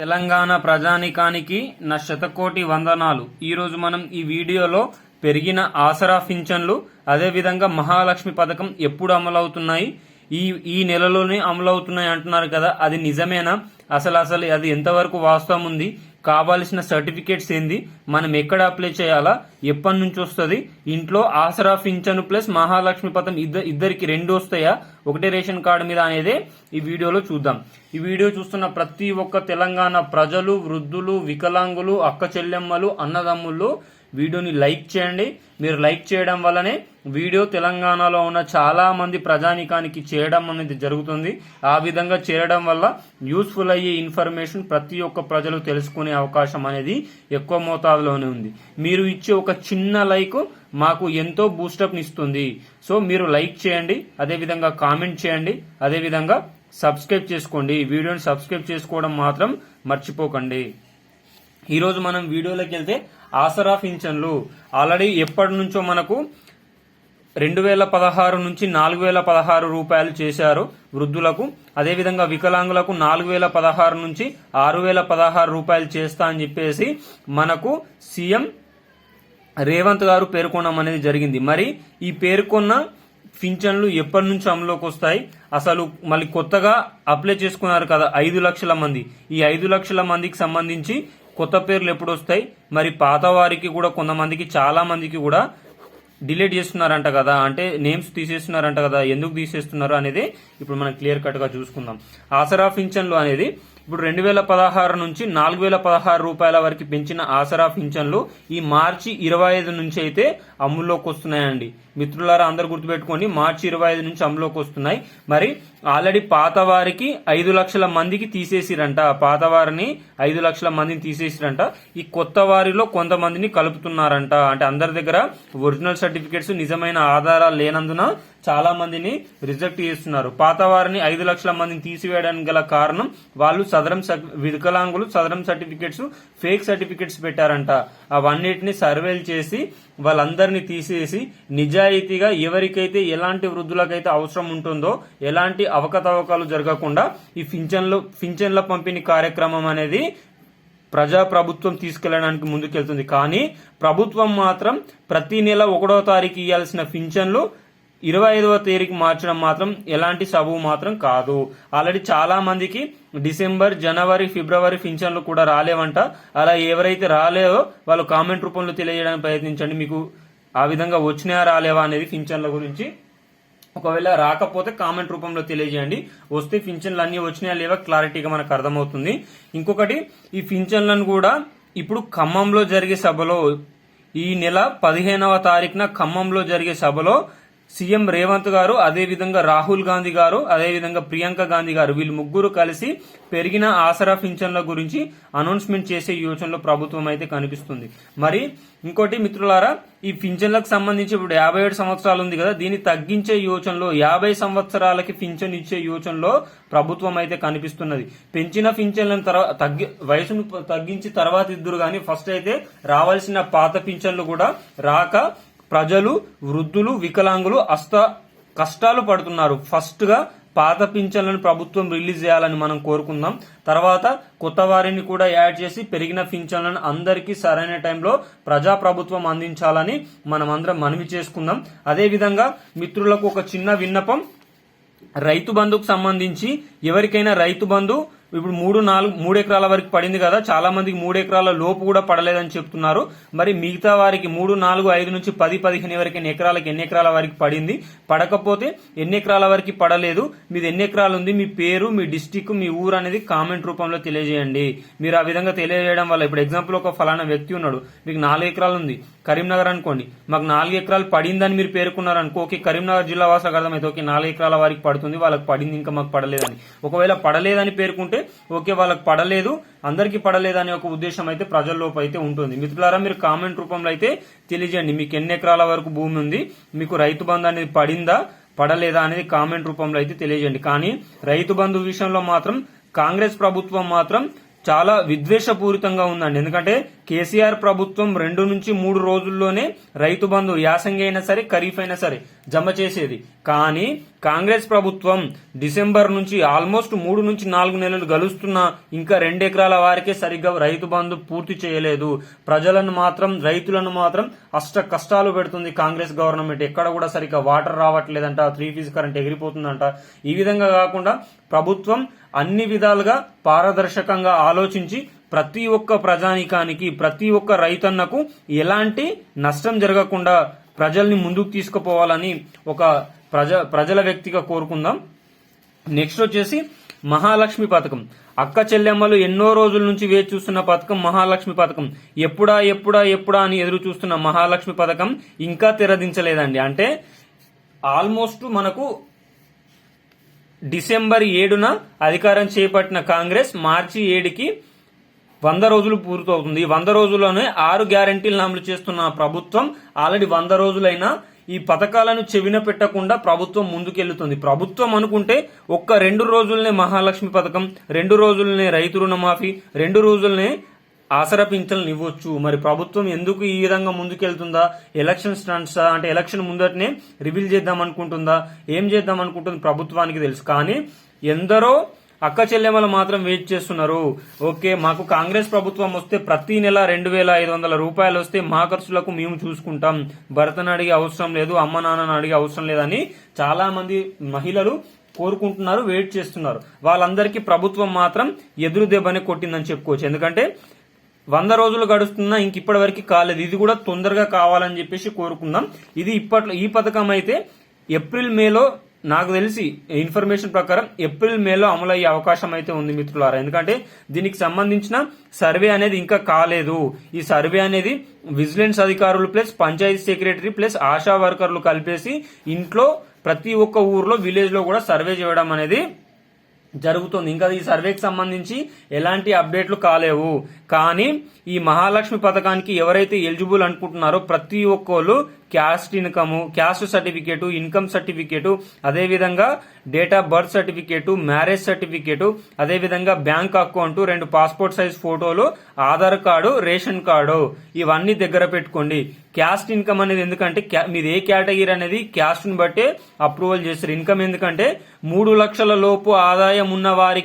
తెలంగాణ ప్రజానికానికి నా శతకోటి వందనాలు. ఈరోజు మనం ఈ వీడియోలో పెరిగిన ఆసరా పింఛన్లు అదేవిధంగా మహాలక్ష్మి పథకం ఎప్పుడు అమలవుతున్నాయి? ఈ ఈ నెలలోనే అమలవుతున్నాయి అంటున్నారు కదా అది నిజమేనా? అసలు అసలు అది ఎంతవరకు వాస్తవం ఉంది? కావాల్సిన సర్టిఫికేట్స్ ఏంది? మనం ఎక్కడ అప్లై చేయాలా? ఎప్పటి నుంచి వస్తుంది? ఇంట్లో ఆసరా పింఛను ప్లస్ మహాలక్ష్మి పథం ఇద్దరు ఇద్దరికి రెండు వస్తాయా? ఒకటే రేషన్ కార్డు మీద అనేది ఈ వీడియోలో చూద్దాం. ఈ వీడియో చూస్తున్న ప్రతి ఒక్క తెలంగాణ ప్రజలు వృద్ధులు వికలాంగులు అక్క చెల్లెమ్మలు అన్నదమ్ములు వీడియోని లైక్ చేయండి. మీరు లైక్ చేయడం వల్లనే వీడియో తెలంగాణలో ఉన్న చాలా మంది ప్రజానికానికి చేయడం అనేది జరుగుతుంది. ఆ విధంగా చేరడం వల్ల యూస్ఫుల్ అయ్యే ఇన్ఫర్మేషన్ ప్రతి ఒక్క ప్రజలు తెలుసుకునే అవకాశం అనేది ఎక్కువ మోతాదులోనే ఉంది. మీరు ఇచ్చే ఒక చిన్న లైక్ మాకు ఎంతో బూస్టప్ ఇస్తుంది. సో మీరు లైక్ చేయండి అదేవిధంగా కామెంట్ చేయండి అదేవిధంగా సబ్స్క్రైబ్ చేసుకోండి. వీడియోని సబ్స్క్రైబ్ చేసుకోవడం మాత్రం మర్చిపోకండి. ఈరోజు మనం వీడియోలోకి వెళ్తే ఆసరా పింఛన్లు. ఆల్రెడీ ఎప్పటి నుంచో మనకు రెండు వేల పదహారు నుంచి నాలుగు వేల పదహారు రూపాయలు చేశారు వృద్ధులకు. అదేవిధంగా వికలాంగులకు నాలుగు వేల పదహారు నుంచి ఆరు వేల పదహారు రూపాయలు చేస్తా అని చెప్పేసి మనకు సీఎం రేవంత్ గారు పేర్కొనడం అనేది జరిగింది. మరి ఈ పేర్కొన్న పింఛన్లు ఎప్పటి నుంచి అమలులోకి వస్తాయి? అసలు మళ్ళీ కొత్తగా అప్లై చేసుకున్నారు కదా ఐదు లక్షల మంది. ఈ ఐదు లక్షల మందికి సంబంధించి కొత్త పేర్లు ఎప్పుడు వస్తాయి? మరి పాత వారికి కూడా కొంతమందికి చాలా మందికి కూడా డిలీట్ చేస్తున్నారంట కదా. అంటే నేమ్స్ తీసేస్తున్నారంట కదా. ఎందుకు తీసేస్తున్నారు అనేది ఇప్పుడు మనం క్లియర్ కట్గా చూసుకుందాం. ఆసరా పింఛన్లు అనేది ఇప్పుడు రెండు వేల పదహారు నుంచి నాలుగు వేల పదహారు రూపాయల వరకు పెంచిన ఆసరా పింఛన్లు ఈ మార్చి ఇరవై ఐదు నుంచి అయితే అమల్లోకి వస్తున్నాయండి. మిత్రులారా అందరు గుర్తుపెట్టుకోండి మార్చి ఇరవై ఐదు నుంచి అమల్లోకి వస్తున్నాయి. మరి ఆల్రెడీ పాత వారికి ఐదు లక్షల మందికి తీసేసిరంట. పాత వారిని ఐదు లక్షల మందిని తీసేసిరంట. ఈ కొత్త వారిలో కొంతమందిని కలుపుతున్నారంట. అంటే అందరి దగ్గర ఒరిజినల్ సర్టిఫికేట్స్ నిజమైన ఆధారాలు లేనందున చాలా మందిని రిజెక్ట్ చేస్తున్నారు. పాత వారిని ఐదు లక్షల మందిని తీసివేయడానికి గల కారణం వాళ్ళు సదరం వికలాంగులు సదరం సర్టిఫికేట్స్ ఫేక్ సర్టిఫికేట్స్ పెట్టారంట. అవన్నిటిని సర్వేలు చేసి వాళ్ళందరినీ తీసేసి నిజాయితీగా ఎవరికైతే ఎలాంటి వృద్ధులకైతే అవసరం ఉంటుందో ఎలాంటి అవకతవకలు జరగకుండా ఈ పింఛన్లు పింఛన్ల పంపిణీ కార్యక్రమం అనేది ప్రజా ప్రభుత్వం తీసుకెళ్ళడానికి ముందుకెళ్తుంది. కానీ ప్రభుత్వం మాత్రం ప్రతి నెల ఒకటో తారీఖు ఇవ్వాల్సిన పింఛన్లు ఇరవై ఐదవ తేదీకి మార్చడం మాత్రం ఎలాంటి సబు మాత్రం కాదు. ఆల్రెడీ చాలా మందికి డిసెంబర్ జనవరి ఫిబ్రవరి పింఛన్లు కూడా రాలేవంట. అలా ఎవరైతే రాలేవో వాళ్ళు కామెంట్ రూపంలో తెలియజేయడానికి ప్రయత్నించండి. మీకు ఆ విధంగా వచ్చినాయా రాలేవా అనేది పింఛన్ల గురించి. ఒకవేళ రాకపోతే కామెంట్ రూపంలో తెలియజేయండి. వస్తే పింఛన్లు అన్ని వచ్చినాయా లేవా క్లారిటీగా మనకు అర్థమవుతుంది. ఇంకొకటి ఈ పింఛన్లను కూడా ఇప్పుడు ఖమ్మంలో జరిగే సభలో ఈ నెల పదిహేనవ తారీఖున ఖమ్మంలో జరిగే సభలో సీఎం రేవంత్ గారు అదేవిధంగా రాహుల్ గాంధీ గారు అదేవిధంగా ప్రియాంక గాంధీ గారు వీళ్ళు ముగ్గురు కలిసి పెరిగిన ఆసరా పింఛన్ల గురించి అనౌన్స్మెంట్ చేసే యోచనలో ప్రభుత్వం అయితే కనిపిస్తుంది. మరి ఇంకోటి మిత్రులారా ఈ పింఛన్లకు సంబంధించి ఇప్పుడు యాభై ఏడు సంవత్సరాలు ఉంది కదా దీన్ని తగ్గించే యోచనలో యాభై సంవత్సరాలకి పింఛన్ ఇచ్చే యోచనలో ప్రభుత్వం అయితే కనిపిస్తున్నది. పెంచిన పింఛన్లను తర్వాత తగ్గి వయసును తగ్గించి తర్వాత ఇద్దరు కానీ ఫస్ట్ అయితే రావాల్సిన పాత పింఛన్లు కూడా రాక ప్రజలు వృద్ధులు వికలాంగులు అస్త కష్టాలు పడుతున్నారు. ఫస్ట్గా పాత పింఛన్లను ప్రభుత్వం రిలీజ్ చేయాలని మనం కోరుకుందాం. తర్వాత కొత్త వారిని కూడా యాడ్ చేసి పెరిగిన పింఛన్లను అందరికీ సరైన టైంలో ప్రజా ప్రభుత్వం అందించాలని మనం అందరం మనవి చేసుకుందాం. అదేవిధంగా మిత్రులకు ఒక చిన్న విన్నపం. రైతు బంధుకు సంబంధించి ఎవరికైనా రైతు బంధు ఇప్పుడు మూడు నాలుగు మూడు ఎకరాల వరకు పడింది కదా చాలా మందికి మూడు ఎకరాల లోపు కూడా పడలేదని చెప్తున్నారు. మరి మిగతా వారికి మూడు నాలుగు ఐదు నుంచి పది పదిహేను వరకు ఎన్ని ఎకరాలకు ఎన్ని ఎకరాల వరకు పడింది? పడకపోతే ఎన్ని ఎకరాల వరకు పడలేదు? మీది ఎన్ని ఎకరాలు ఉంది? మీ పేరు మీ డిస్టిక్ మీ ఊరు అనేది కామెంట్ రూపంలో తెలియజేయండి. మీరు ఆ విధంగా తెలియజేయడం వల్ల ఇప్పుడు ఎగ్జాంపుల్ ఒక ఫలానా వ్యక్తి ఉన్నాడు మీకు నాలుగు ఎకరాలు ఉంది. కరీంనగర్ అనుకోండి మాకు నాలుగు ఎకరాలు పడిందని మీరు పేర్కొన్నారు అనుకో ఓకే కరీంనగర్ జిల్లా వాసులకు అర్థమైతే ఓకే నాలుగు ఎకరాల వారికి పడుతుంది వాళ్ళకి పడింది ఇంకా మాకు పడలేదని. ఒకవేళ పడలేదని పేర్కొంటే ఓకే వాళ్ళకి పడలేదు అందరికీ అనే ఒక ఉద్దేశం అయితే ప్రజల్లోపు అయితే ఉంటుంది. మిత్రులారా మీరు కామెంట్ రూపంలో అయితే తెలియజేయండి. మీకు ఎన్ని ఎకరాల వరకు భూమి ఉంది మీకు రైతు బంధు అనేది పడిందా పడలేదా అనేది కామెంట్ రూపంలో అయితే తెలియజేయండి. కానీ రైతు బంధు విషయంలో మాత్రం కాంగ్రెస్ ప్రభుత్వం మాత్రం చాలా విద్వేషపూరితంగా ఉందండి. ఎందుకంటే కేసీఆర్ ప్రభుత్వం రెండు నుంచి మూడు రోజుల్లోనే రైతు బంధు యాసంగి అయినా సరే ఖరీఫ్ అయినా సరే జమ చేసేది. కానీ కాంగ్రెస్ ప్రభుత్వం డిసెంబర్ నుంచి ఆల్మోస్ట్ మూడు నుంచి నాలుగు నెలలు గలుస్తున్నా ఇంకా రెండు ఎకరాల వారికే సరిగ్గా రైతు బంధు పూర్తి చేయలేదు. ప్రజలను మాత్రం రైతులను మాత్రం అష్ట కష్టాలు పెడుతుంది కాంగ్రెస్ గవర్నమెంట్. ఎక్కడ కూడా సరిగ్గా వాటర్ రావట్లేదంట త్రీ ఫీజ్ కరెంట్ ఎగిరిపోతుందంట. ఈ విధంగా కాకుండా ప్రభుత్వం అన్ని విధాలుగా పారదర్శకంగా ఆలోచించి ప్రతి ఒక్క ప్రజానికానికి ప్రతి ఒక్క రైతన్నకు ఎలాంటి నష్టం జరగకుండా ప్రజల్ని ముందుకు తీసుకుపోవాలని ఒక ప్రజ ప్రజల వ్యక్తిగా కోరుకుందాం. నెక్స్ట్ వచ్చేసి మహాలక్ష్మి పథకం. అక్క చెల్లెమ్మలు ఎన్నో రోజుల నుంచి వేచి చూస్తున్న పథకం మహాలక్ష్మి పథకం. ఎప్పుడా ఎప్పుడా ఎప్పుడా అని ఎదురు చూస్తున్న మహాలక్ష్మి పథకం ఇంకా తెరదించలేదండి. అంటే ఆల్మోస్ట్ మనకు డిసెంబర్ ఏడున అధికారం చేపట్టిన కాంగ్రెస్ మార్చి ఏడుకి వంద రోజులు పూర్తవుతుంది. వంద రోజుల్లోనే ఆరు గ్యారంటీలను అమలు చేస్తున్న ప్రభుత్వం ఆల్రెడీ వంద రోజులైనా ఈ పథకాలను చెవిన పెట్టకుండా ప్రభుత్వం ముందుకెళ్తుంది ప్రభుత్వం అనుకుంటే ఒక్క రెండు రోజులనే మహాలక్ష్మి పథకం రెండు రోజులనే రైతు రుణమాఫీ రెండు రోజులనే ఆసరా పింఛన్లు ఇవ్వచ్చు. మరి ప్రభుత్వం ఎందుకు ఈ విధంగా ముందుకెళ్తుందా? ఎలక్షన్ స్టంట్స్ అంటే ఎలక్షన్ ముందటనే రివీల్ చేద్దాం అనుకుంటుందా ఏం చేద్దాం అనుకుంటుంది ప్రభుత్వానికి తెలుసు. కానీ ఎందరో అక్క చెల్లెమ్మలు మాత్రం వెయిట్ చేస్తున్నారు. ఓకే మాకు కాంగ్రెస్ ప్రభుత్వం వస్తే ప్రతి నెల రెండు వేల ఐదు వందల రూపాయలు వస్తే మా ఖర్చులకు మేము చూసుకుంటాం. భర్తను అడిగే అవసరం లేదు అమ్మ నాన్నను అడిగే అవసరం లేదని చాలా మంది మహిళలు కోరుకుంటున్నారు వెయిట్ చేస్తున్నారు. వాళ్ళందరికీ ప్రభుత్వం మాత్రం ఎదురు దెబ్బని కొట్టిందని చెప్పుకోవచ్చు. ఎందుకంటే వంద రోజులు గడుస్తున్నా ఇంక ఇప్పటి వరకు కాలేదు. ఇది కూడా తొందరగా కావాలని చెప్పేసి కోరుకుందాం. ఇది ఇప్పట్లో ఈ పథకం అయితే ఏప్రిల్ మేలో నాకు తెలిసి ఇన్ఫర్మేషన్ ప్రకారం ఏప్రిల్ మేలో అమలు అయ్యే అవకాశం అయితే ఉంది మిత్రులారా. ఎందుకంటే దీనికి సంబంధించిన సర్వే అనేది ఇంకా కాలేదు. ఈ సర్వే అనేది విజిలెన్స్ అధికారులు plus panchayat secretary plus ASHA వర్కర్లు కలిపేసి ఇంట్లో ప్రతి ఒక్క ఊర్లో విలేజ్లో కూడా సర్వే చేయడం అనేది జరుగుతుంది. ఇంకా ఈ సర్వేకి సంబంధించి ఎలాంటి అప్డేట్లు కాలేవు. కానీ ఈ మహాలక్ష్మి పథకానికి ఎవరైతే ఎలిజిబుల్ అనుకుంటున్నారో ప్రతి ఒక్కళ్ళు caste income caste certificate income certificate అదేవిధంగా date of birth certificate marriage certificate అదేవిధంగా బ్యాంక్ అకౌంట్ రెండు పాస్పోర్ట్ సైజ్ ఫోటోలు ఆధార్ కార్డు రేషన్ కార్డు. ఇవన్నీ దగ్గర పెట్టుకోండి. క్యాస్ట్ ఇన్కమ్ అనేది ఎందుకంటే క్యా- మీది ఏ కేటగిరీ అనేది క్యాస్ట్ని బట్టే అప్రూవల్ చేస్తారు. ఇన్కమ్ ఎందుకంటే మూడు లక్షల లోపు ఆదాయం ఉన్న వారికి